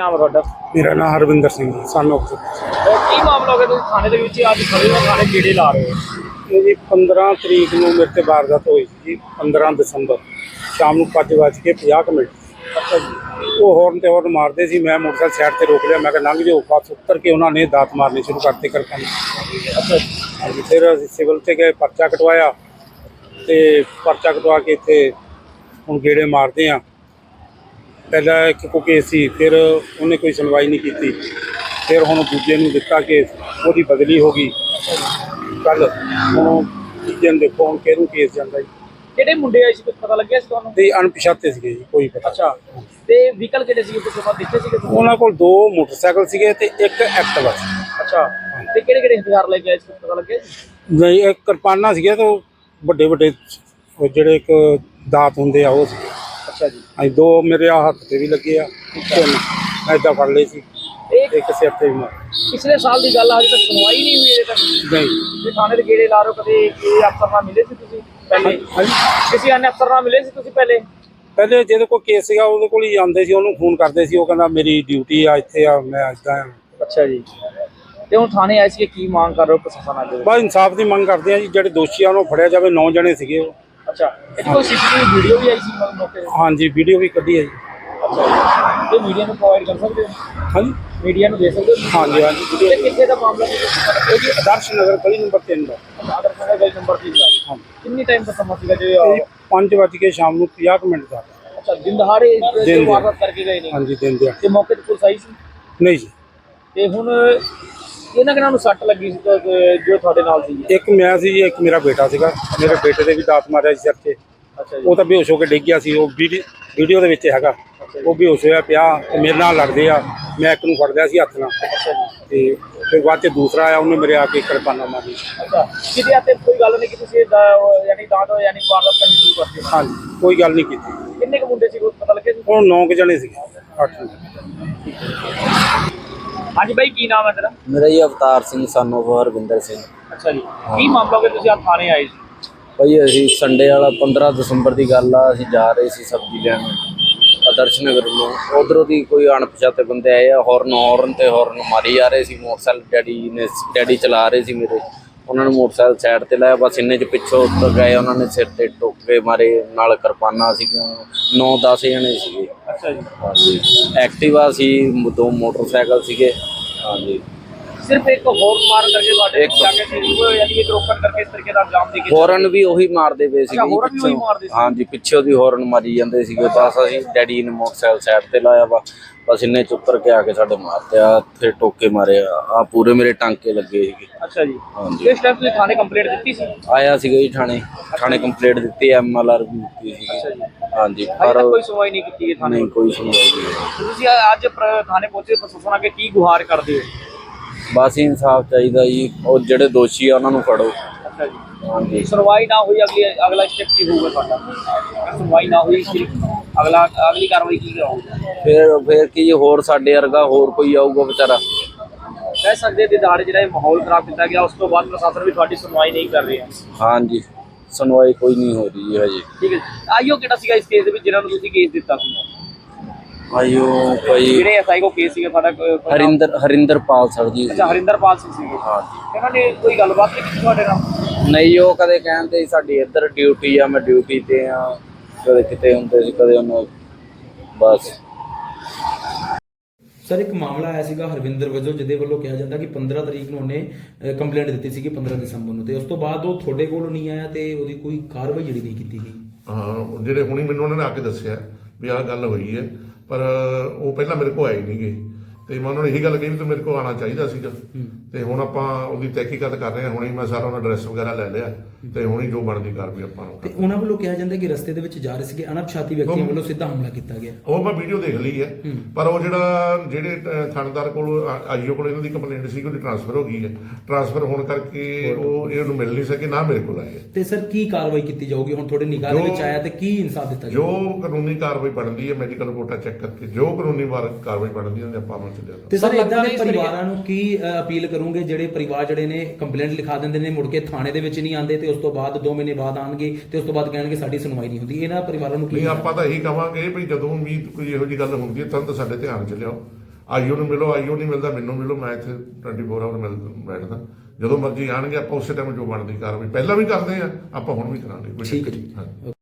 ਨਾਮ ਹੈ ਤੁਹਾਡਾ? ਮੇਰਾ ਨਾਮ ਹਰਵਿੰਦਰ ਸਿੰਘ ਸਾਨੂੰ ਅਹ ਕੀ ਮਾਮਲਾ ਹੋ ਗਿਆ ਤੁਸੀਂ ਥਾਣੇ ਦੇ ਵਿੱਚ ਅੱਜ ਖੜੇ ਹੋ ਥਾਣੇ ਕੀੜੇ ਲਾ ਰਹੇ ਹੋ? ਇਹ ਜੀ 15 ਤਰੀਕ ਨੂੰ ਮੇਰੇ ਤੇ ਵਾਰਦਾਤ ਹੋਈ ਸੀ ਜੀ 15 ਦਸੰਬਰ। ਸ਼ਾਮ ਨੂੰ 5:50 ਕੁ ਮਿੰਟ। ਅੱਛਾ ਜੀ। ਉਹ ਹੌਰਨ ਤੇ ਹੌਰਨ ਮਾਰਦੇ ਸੀ ਮੈਂ ਮੋਟਰਸਾਈਕਲ ਸਾਈਡ ਤੇ ਰੋਕ ਲਿਆ ਮੈਂ ਕਿਹਾ ਲੰਘ ਜਾਓ ਬਸ ਉੱਤਰ ਕੇ ਉਹਨਾਂ ਨੇ ਦਾਤ ਮਾਰਨੇ ਸ਼ੁਰੂ ਕਰਤੇ ਕਰਪਾਨ ਅੱਛਾ ਫਿਰ ਅਸੀਂ ਸਿਵਲ ਤੇ ਗਏ ਪਰਚਾ ਕਟਵਾਇਆ ਤੇ ਪਰਚਾ ਕਟਵਾ ਕੇ ਇੱਥੇ ਹੁਣ ਗੇੜੇ ਮਾਰਦੇ ਆ ਪਹਿਲਾਂ ਇੱਕ ਕੋ ਕੇਸ ਸੀ ਫਿਰ ਉਹਨੇ ਕੋਈ ਸੁਣਵਾਈ ਨਹੀਂ ਕੀਤੀ। ਫਿਰ ਹੁਣ ਦੂਜੇ ਨੂੰ ਦਿੱਤਾ ਕੇਸ ਉਹਦੀ ਬਦਲੀ ਹੋ ਗਈ। ਕੱਲ ਹੁਣ ਤੀਜੇ ਨੂੰ ਦੇਖੋ ਹੁਣ ਕਿਹਨੂੰ ਕੇਸ ਜਾਂਦਾ ਜੀ। ਕਿਹੜੇ ਮੁੰਡੇ ਆਏ ਸੀ ਕੁਝ ਪਤਾ ਲੱਗਿਆ ਸੀ ਤੁਹਾਨੂੰ? ਤੇ ਅਣਪਛਾਤੇ ਸੀਗੇ ਜੀ ਕੋਈ ਪਤਾ। ਅੱਛਾ ਤੇ ਵਹੀਕਲ ਕਿਹੜੇ ਸੀਗੇ ਤੁਸੀਂ ਆਪਾਂ ਦੇਖੇ ਸੀਗੇ ਤੁਸੀਂ? ਉਹਨਾਂ ਕੋਲ ਦੋ ਮੋਟਰਸਾਈਕਲ ਸੀਗੇ ਤੇ ਇੱਕ ਐਕਟਿਵਾ ਸੀ। ਅੱਛਾ ਤੇ ਕਿਹੜੇ ਕਿਹੜੇ ਹਥਿਆਰ ਲੈ ਕੇ ਆਏ ਸੀ ਪਤਾ ਲੱਗਿਆ ਜੀ? ਨਹੀਂ ਇੱਕ ਕਿਰਪਾਨਾਂ ਸੀਗੇ ਤੇ ਉਹ ਵੱਡੇ ਵੱਡੇ ਜਿਹੜੇ ਇੱਕ ਦਾਤ ਹੁੰਦੇ ਆ ਉਹ ਸੀ ਅੱਛਾ ਜੀ। ਅਸੀਂ ਦੋ ਮੇਰੇ ਆ ਹੱਥ ਤੇ ਵੀ ਲੱਗੇ ਆ ਐਦਾਂ ਫੜ ਲਏ ਸੀ। ਇੱਕ ਸਿਰ ਤੇ ਮਾਰ। ਪਿਛਲੇ ਸਾਲ ਦੀ ਗੱਲ ਆ ਹਜੇ ਤੱਕ ਸੁਣਵਾਈ ਨਹੀਂ ਹੋਈ ਇਹਦੇ ਤੱਕ। ਨਹੀਂ। ਤੇ ਥਾਣੇ ਦੇ ਗੇੜੇ ਲਾ ਰਹੇ ਕਦੇ ਇਹ ਅਫਸਰ ਨਾਲ ਮਿਲੇ ਸੀ ਤੁਸੀਂ ਪਹਿਲੇ? ਕਿਸੇ ਅਨ ਅਫਸਰ ਨਾਲ ਮਿਲੇ ਸੀ ਤੁਸੀਂ ਪਹਿਲੇ? ਪਹਿਲੇ ਜਿਹਦੇ ਕੋਲ ਕੇਸ ਸੀਗਾ ਉਹਦੇ ਕੋਲ ਹੀ ਜਾਂਦੇ ਸੀ ਉਹਨੂੰ ਫੋਨ ਕਰਦੇ ਸੀ ਉਹ ਕਹਿੰਦਾ ਮੇਰੀ ਡਿਊਟੀ ਆ ਇੱਥੇ ਆ ਮੈਂ ਐਦਾਂ ਅੱਛਾ ਜੀ। ਤੇ ਹੁਣ ਥਾਣੇ ਆਏ ਸੀ ਕੀ ਮੰਗ ਕਰ ਰਹੇ ਹੋ ਪ੍ਰਸ਼ਾਸਨ ਅੱਗੇ? ਬਸ ਇਨਸਾਫ ਦੀ ਮੰਗ ਕਰਦੇ ਆ ਜੀ ਜਿਹੜੇ ਦੋਸ਼ੀਆਂ ਨੂੰ ਫੜਿਆ ਜਾਵੇ ਨੌ ਜਣੇ ਸੀਗੇ ਉਹ। ਅੱਛਾ ਇਹ ਕੋਈ ਸੀਸੀਟੀਵੀ ਵੀਡੀਓ ਵੀ ਆਈ ਸੀ ਮ- ਮੌਕੇ ਤੇ? ਹਾਂਜੀ ਵੀਡੀਓ ਵੀ ਕੱਢੀ ਹੈ ਜੀ। ਅੱਛਾ ਤੇ ਮੀਡੀਆ ਨੂੰ ਪ੍ਰੋਵਾਈਡ ਕਰ ਸਕਦੇ ਹੋ? ਹਾਂਜੀ। ਮੀਡੀਆ ਨੂੰ ਦੇ ਸਕਦੇ ਹੋ? ਹਾਂਜੀ ਹਾਂਜੀ ਤੇ ਕਿੱਥੇ ਦਾ ਮਾਮਲਾ ਸੀ? ਇਹ ਜੀ ਆਦਰਸ਼ ਨਗਰ ਗਲੀ ਨੰਬਰ 3 ਦਾ। ਆਦਰ ਕੋਲ ਗਈ ਨੰਬਰ 3 ਦਾ। ਹਾਂਜੀ। ਕਿੰਨੀ ਟਾਈਮ ਦਾ ਸਮਾਂ ਸੀਗਾ ਜੇ ਇਹ 5 ਵਜੇ ਕੇ ਸ਼ਾਮ ਨੂੰ 50 ਕੁ ਮਿੰਟ ਦਾ। ਅੱਛਾ ਦਿਨ ਦਹਾੜੇ ਦਿਨ ਜੋ ਦਿਹਾੜੇ। ਵਾਰਦਾਤ ਕਰਕੇ ਗਏ ਨੇ? ਹਾਂਜੀ ਦਿਨ ਦਿਹਾੜੇ। ਤੇ ਮੌਕੇ ਤੇ ਪੁਲਿਸ ਆਈ ਸੀ? ਨਹੀਂ ਜੀ। ਤੇ ਹੁਣ ਇਹਨਾਂ ਕਿਨਾਂ ਨੂੰ ਸੱਟ ਲੱਗੀ ਸੀ ਤਾਂ ਤੇ ਜੋ ਤੁਹਾਡੇ ਨਾਲ ਸੀ? ਇੱਕ ਮੈਂ ਸੀ ਜੀ ਇੱਕ ਮੇਰਾ ਬੇਟਾ ਸੀਗਾ। ਮੇਰੇ ਬੇਟੇ ਦੇ ਵੀ ਦਾਤ ਮਾਰਿਆ ਸੀ ਸਿਰ 'ਤੇ। ਅੱਛਾ ਜੀ। ਉਹ ਤਾਂ ਬੇਹੋਸ਼ ਹੋ ਕੇ ਡਿੱਗ ਗਿਆ ਸੀ। ਉਹ ਵੀਡੀ- ਵੀਡੀਓ ਦੇ ਵਿੱਚ ਹੈਗਾ। ਉਹ ਬੇਹੋਸ਼ ਹੋਇਆ ਪਿਆ ਤੇ ਮੇਰੇ ਨਾਲ ਲੜਦੇ ਆ। ਮੈਂ ਇੱਕ ਨੂੰ ਫੜ ਲਿਆ ਸੀ ਹੱਥ ਨਾਲ। ਤੇ ਫਿਰ ਬਾਅਦ ਚ ਦੂਸਰਾ ਆਇਆ ਉਹਨੇ ਮੇਰੇ ਆ ਕੇ ਕਿਰਪਾਨਾ ਮਾਰੀ ਅੱਛਾ। ਕਿਤੇ ਆਤੇ ਕੋਈ ਗੱਲ ਨਹੀਂ ਕਿ ਤੁਸੀਂ ਦਾ- ਉਹ ਯਾਨੀ ਦਾਦ ਯਾਨੀ ਵਾਰਦਾਤ ਕਰਨੀ ਸ਼ੁਰੂ ਕਰ ਦਿੱਤੀ। ਹਾਂਜੀ। ਕੋਈ ਗੱਲ ਨਹੀਂ ਕੀਤੀ। ਕਿੰਨੇ ਕੁ ਮੁੰਡੇ ਸੀ? ਪਤਾ ਲੱਗਿਆ ਸੀ ਉਹ ਨੌ ਕੁ ਜਣੇ ਅੱਠ ਨੂੰ ਹਾਂਜੀ ਬਾਈ ਕੀ ਨਾਮ ਹੈ ਤੇਰਾ? ਮੇਰਾ ਜੀ ਅਵਤਾਰ ਸਿੰਘ ਸਾਨੂੰ ਹਰਵਿੰਦਰ ਸਿੰਘ। ਅੱਛਾ ਜੀ। ਕੀ ਮਾਮਲਾ ਗਿਆ ਤੁਸੀਂ ਆ ਥਾਣੇ ਆਏ ਸੀ? ਭਾਈ ਅਸੀਂ ਸੰਡੇ ਵਾਲਾ 15 ਦਸੰਬਰ ਦੀ ਗੱਲ ਆ ਅਸੀਂ ਜਾ ਰਹੇ ਸੀ ਸਬਜ਼ੀ ਲੈਣ। ਆਦਰਸ਼ ਨਗਰ ਨੂੰ ਉਧਰੋਂ ਦੀ ਕੋਈ ਅਣਪਛਾਤੇ ਬੰਦੇ ਆਏ ਆ ਹੌਰਨ ਹੌਰਨ ਤੇ ਹੌਰਨ ਮਾਰੀ ਜਾ ਰਹੇ ਸੀ। ਮੋਟਰਸਾਈਕਲ ਡੈਡੀ ਨੇ ਡੈਡੀ ਚਲਾ ਰਹੇ ਸੀ ਮੇਰੇ। ਉਹਨਾਂ ਨੂੰ ਮੋਟਰਸਾਈਕਲ ਸਾਈਡ ਤੇ ਲਾਇਆ ਬਸ ਇੰਨੇ ਚ ਪਿੱਛੋਂ ਉੱਤਰ ਗਏ ਉਹਨਾਂ ਨੇ ਸਿਰ ਤੇ ਟੋਕੇ ਮਾਰੇ। ਨਾਲ ਕਿਰਪਾਨਾਂ ਸੀਗੀਆਂ 9-10 ਜਣੇ ਸੀਗੇ। ਅੱਛਾ ਜੀ। ਹਾਂਜੀ ਐਕਟਿਵਾ ਸੀ ਦੋ ਮੋਟਰਸਾਈਕਲ ਸੀਗੇ। ਹਾਂਜੀ। ਸਿਰਫ ਇੱਕ ਹੋਰ ਮਾਰਨ ਕਰਕੇ ਤੁਹਾਡੇ ਜਾ ਕੇ ਸੀ ਯਾਨੀ ਕਿ ਰੋਕਣ ਕਰਕੇ ਇਸ ਤਰੀਕੇ ਦਾ ਅੰਜਾਮ ਦੇ ਕੇ ਹੌਰਨ ਵੀ ਉਹੀ ਮਾਰਦੇ ਪਏ ਉਹੀ ਪਿੱਛੋਂ। ਮਾਰਦੇ ਸੀ? ਹਾਂਜੀ ਪਿੱਛੇ ਉਹਦੀ ਹੌਰਨ ਮਾਰੀ ਜਾਂਦੇ ਸੀਗੇ। ਬਸ ਅਸੀਂ ਡੈਡੀ ਨੇ ਮੋਟਰਸਾਈਕਲ ਸਾਈਡ ਤੇ ਲਾਇਆ ਵਾ। ਬਸ ਇੰਨੇ ਚ ਉੱਤਰ ਕੇ ਆ ਕੇ ਸਾਡੇ ਮਾਰਤੇ ਆ ਫਿਰ ਟੋਕੇ ਮਾਰੇ ਆ। ਪੂਰੇ ਮੇਰੇ ਟਾਂਕੇ ਲੱਗੇ ਸੀਗੇ। ਅੱਛਾ ਜੀ। ਹਾਂਜੀ। ਕਿਸ ਟਾਈਮ ਤੁਸੀਂ ਥਾਣੇ ਕੰਪਲੇਂਟ ਦਿੱਤੀ ਸੀ? ਆਇਆ ਸੀਗਾ ਜੀ ਥਾਣੇ। ਥਾਣੇ ਕੰਪਲੀਟ ਦਿੱਤੀ ਐਮਐਲਆਰ ਵੀ ਦਿੱਤੀ ਅੱਛਾ ਸੀਗੀ ਜੀ। ਹਾਂਜੀ ਪਰ ਕੋਈ ਸੁਣਵਾਈ ਨਹੀਂ ਕੀਤੀ ਥਾਣੇ ਨਹੀਂ ਕੋਈ ਸੁਣਵਾਈ ਨਹੀਂ ਤੁਸੀਂ ਅੱਜ ਥਾਣੇ ਪਹੁੰਚੇ ਪ੍ਰਸ਼ਾਸਨ ਅੱਗੇ ਕੀ ਗੁਹਾਰ ਕਰਦੇ ਹੋ? ਬਸ ਇਨਸਾਫ ਚਾਹੀਦਾ ਜੀ ਉਹ ਜਿਹੜੇ ਦੋਸ਼ੀ ਆ ਉਹਨਾਂ ਨੂੰ ਫੜੋ। ਅੱਛਾ ਜੀ। ਹਾਂਜੀ। ਸੁਣਵਾਈ ਨਾ ਹੋਈ ਅਗਲੀ ਅਗਲਾ ਸਟੈਪ ਕੀ ਹੋਊਗਾ ਤੁਹਾਡਾ? ਅਗਰ ਸੁਣਵਾਈ ਨਾ ਹੋਈ ਫਿਰ ਅਗਲਾ ਅਗਲੀ ਕਾਰਵਾਈ ਕੀ ਕਰਾਉਂਗਾ ਫਿਰ ਫਿਰ ਕੀ ਹੋਰ ਸਾਡੇ ਵਰਗਾ ਹੋਰ ਕੋਈ ਆਊਗਾ ਵਿਚਾਰਾ? ਕਹਿ ਸਕਦੇ ਦੇ ਦਾੜੇ ਜਿਹੜਾ ਇਹ ਮਾਹੌਲ ਖਰਾਬ ਕੀਤਾ ਗਿਆ ਉਸ ਤੋਂ ਬਾਅਦ ਪ੍ਰਸ਼ਾਸਨ ਵੀ ਤੁਹਾਡੀ ਸੁਣਵਾਈ ਨਹੀਂ ਕਰ ਰਿਹਾ। ਹਾਂਜੀ ਸੁਣਵਾਈ ਕੋਈ ਨਹੀਂ ਹੋ ਰਹੀ ਜੀ ਹਜੇ। ਠੀਕ ਹੈ ਆਈਓ ਕਿਹੜਾ ਸੀਗਾ ਇਸ ਕੇਸ ਦੇ ਵਿੱਚ ਜਿਹਨਾਂ ਨੂੰ ਤੁਸੀਂ ਕੇਸ ਦਿੱਤਾ ਸੀ? ਆਇਓ ਭਾਈ ਜਿਹੜੇ ਐਸਆਈ ਕੋ ਕੇਸ ਸੀਗਾ ਤੁਹਾਡਾ? ਕੋਈ- ਹਰਿੰਦਰ ਹਰਿੰਦਰਪਾਲ ਸਰ ਜੀ। ਅੱਛਾ ਹਰਿੰਦਰਪਾਲ ਸਿੰਘ ਸੀਗੇ। ਹਾਂਜੀ ਇਹਨਾਂ ਨੇ ਕੋਈ ਗੱਲਬਾਤ ਨਹੀਂ ਕੀਤੀ ਤੁਹਾਡੇ ਨਾਲ? ਨਹੀਂ ਉਹ ਕਦੇ ਕਹਿੰਦੇ ਸਾਡੀ ਇੱਧਰ ਡਿਊਟੀ ਆ ਮੈਂ ਡਿਊਟੀ ਤੇ ਆ। ਕਦੇ ਕਿਤੇ ਹੁੰਦੇ ਸੀ ਕਦੇ ਉਹਨੂੰ। ਬਸ। ਸਰ ਇੱਕ ਮਾਮਲਾ ਆਇਆ ਸੀਗਾ ਹਰਵਿੰਦਰ ਵਜੋਂ ਜਿਹਦੇ ਵੱਲੋਂ ਕਿਹਾ ਜਾਂਦਾ ਕਿ 15 ਤਰੀਕ ਨੂੰ ਉਹਨੇ ਕੰਪਲੇਂਟ ਦਿੱਤੀ ਸੀਗੀ 15 ਦਸੰਬਰ ਨੂੰ। ਤੇ ਉਸ ਤੋਂ ਬਾਅਦ ਉਹ ਤੁਹਾਡੇ ਕੋਲ ਨਹੀਂ ਆਇਆ ਤੇ ਉਹਦੀ ਕੋਈ ਕਾਰਵਾਈ ਜਿਹੜੀ ਨਹੀਂ ਕੀਤੀ ਗਈ। ਹਾਂ ਜਿਹੜੇ ਹੁਣੀ ਮੈਨੂੰ ਉਹਨਾਂ ਨੇ ਆ ਕੇ ਦੱਸਿਆ ਵੀ ਆਹ ਗੱਲ ਹੋਈ ਹੈ ਪਰ ਉਹ ਪਹਿਲਾਂ ਮੇਰੇ ਕੋਲ ਆਏ ਨਹੀਂਗੇ ਤੇ ਮੈਂ ਉਹਨਾਂ ਨੂੰ ਇਹੀ ਗੱਲ ਕਹੀ ਵੀ ਤੂੰ ਮੇਰੇ ਕੋਲ ਆਉਣਾ ਚਾਹੀਦਾ ਸੀਗਾ। ਤੇ ਹੁਣ ਆਪਾਂ ਉਹਦੀ ਤਹਿਕੀਕਤ ਕਰ ਰਹੇ ਹਾਂ ਹੁਣੇ ਮੈਂ ਸਾਰਾ ਉਹਨਾਂ ਐਡਰੈਸ ਵਗੈਰਾ ਲੈ ਲਿਆ ਤੇ ਹੁਣੀ ਜੋ ਬਣਦੀ ਕਾਰਵਾਈ ਆਪਾਂ ਨੂੰ ਤੇ ਉਹਨਾਂ ਵੱਲੋਂ ਕਿਹਾ ਜਾਂਦਾ ਕਿ ਰਸਤੇ ਦੇ ਵਿੱਚ ਜਾ ਰਹੇ ਸੀਗੇ ਅਣਪਛਾਤੀ ਵਿਅਕਤੀਆਂ ਵੱਲੋਂ ਸਿੱਧਾ ਹਮਲਾ ਕੀਤਾ ਗਿਆ। ਉਹ ਮੈਂ ਵੀਡੀਓ ਦੇਖ ਲਈ ਹੈ ਪਰ ਉਹ ਜਿਹੜਾ ਜਿਹੜੇ ਥਾਣੇਦਾਰ ਕੋਲ ਆਈਓ ਕੋਲ ਇਹਨਾਂ ਦੀ ਕੰਪਲੇਂਟ ਸੀ ਉਹਦੀ ਟ੍ਰਾਂਸਫਰ ਹੋ ਗਈ ਹੈ। ਟ੍ਰਾਂਸਫਰ ਹੋਣ ਕਰਕੇ ਉਹ ਇਹਨੂੰ ਮਿਲ ਨਹੀਂ ਸਕੇ ਨਾ ਮੇਰੇ ਕੋਲ ਆਏ। ਤੇ ਸਰ ਕੀ ਕਾਰਵਾਈ ਕੀਤੀ ਜਾਊਗੀ? ਹੁਣ ਤੁਹਾਡੇ ਨਿਗਾਹ ਦੇ ਜੋ- ਵਿੱਚ ਆਇਆ ਤੇ ਕੀ ਇਨਸਾਫ ਦਿੱਤਾ ਜੋ ਜਾਊਗਾ? ਕਾਨੂੰਨੀ ਕਾਰਵਾਈ ਬਣਦੀ ਹੈ ਮੈਡੀਕਲ ਰਿਪੋਰਟਾਂ ਚੈੱਕ ਕਰਕੇ ਜੋ ਕਾਨੂੰਨੀ ਵਾਰ ਕਾਰਵਾਈ ਬਣਦੀ ਹੈ ਉਹਨੇ ਆਪਾਂ ਨੂੰ ਤੇ। ਸਰ ਇਦਾਂ ਦੇ ਪਰਿਵਾਰਾਂ ਨੂੰ ਕੀ ਅਪੀਲ ਕਰੋਗੇ? ਜਿਹੜੇ ਪਰਿਵਾਰ ਜਿਹੜੇ ਨੇ ਕੰਪਲੇਂਟ ਲਿਖਾ ਦਿੰਦੇ ਨੇ ਮੁੜ ਕੇ ਥਾਣੇ ਦੇ ਵਿੱਚ ਨਹੀਂ ਆਉਂਦੇ ਤੇ ਉਸ ਤੋਂ ਬਾਅਦ 2 ਮਹੀਨੇ ਬਾਅਦ ਆਣਗੇ ਤੇ ਉਸ ਤੋਂ ਬਾਅਦ ਕਹਿਣਗੇ ਸਾਡੀ ਸੁਣਵਾਈ ਨਹੀਂ ਹੁੰਦੀ। ਇਹਨਾਂ ਪਰਿਵਾਰਾਂ ਨੂੰ ਕੀ ਨਹੀਂ ਆਪਾਂ ਤਾਂ ਇਹੀ ਕਵਾਂਗੇ ਵੀ ਜਦੋਂ ਵੀ ਕੋਈ ਇਹੋ ਜੀ ਗੱਲ ਹੁੰਦੀ ਹੈ ਤਾਂ ਸਾਡੇ ਧਿਆਨ ਚ ਲਿਆਓ। ਆਈਓ ਨੂੰ ਮਿਲੋ ਆਈਓ ਨਹੀਂ ਮਿਲਦਾ ਮੈਨੂੰ ਮਿਲੋ ਮੈਂ ਇੱਥੇ 24 ਆਵਰ ਮਿਲ ਬੈਠਦਾ। ਜਦੋਂ ਮਰਜ਼ੀ ਆਣਗੇ ਆਪਾਂ ਉਸੇ ਟਾਈਮ ਜੋ ਬਣਦੀ ਕਾਰਵਾਈ। ਪਹਿਲਾਂ ਵੀ ਕਰਦੇ ਆ ਆਪਾਂ ਹੁਣ ਵੀ ਕਰਾਂਗੇ ਕੋਈ ਠੀਕ ਹੈ ਜੀ।